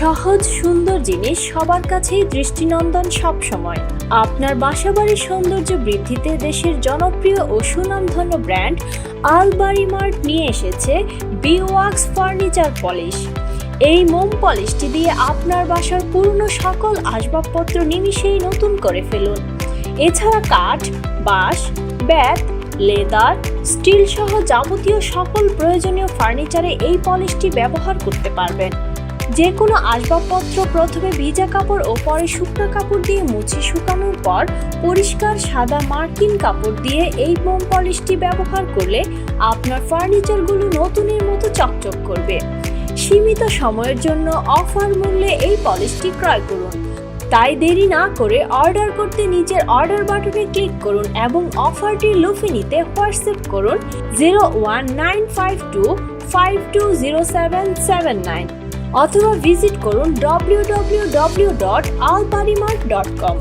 সহজ, সুন্দর জিনিস সবার কাছেই দৃষ্টিনন্দন সবসময়। আপনার বাসাবাড়ির সৌন্দর্য বৃদ্ধিতে দেশের জনপ্রিয় ও সুনামধন্য ব্র্যান্ড আলবারি মার্ট নিয়ে এসেছে বিওয়াক্স ফার্নিচার পলিশ। এই মোম পলিশটি দিয়ে আপনার বাসার পুরনো সকল আসবাবপত্র নিমিষেই নতুন করে ফেলুন। এছাড়া কাঠ, বাঁশ ব্যাট লেদার, স্টিল সহ যাবতীয় সকল প্রয়োজনীয় ফার্নিচারে এই পলিশটি ব্যবহার করতে পারবেন। যে কোনো আসবাবপত্র প্রথমে ভিজা কাপড় ও পরে শুকনো কাপড় দিয়ে মুছে শুকানোর পর পরিষ্কার সাদা মার্কিন কাপড় দিয়ে এই মোম পলিশটি ব্যবহার করলে আপনার ফার্নিচারগুলো নতুনের মতো চকচক করবে। সীমিত সময়ের জন্য অফার মূল্যে এই পলিশটি ক্রয় করুন। তাই দেরি না করে অর্ডার করতে নিচের অর্ডার বাটনে ক্লিক করুন এবং অফারটি লুফে নিতে হোয়াটসঅ্যাপ করুন zero one nine five two five two zero seven seven nine. অথবা ভিজিট করুন W W W dot Albarimart dot com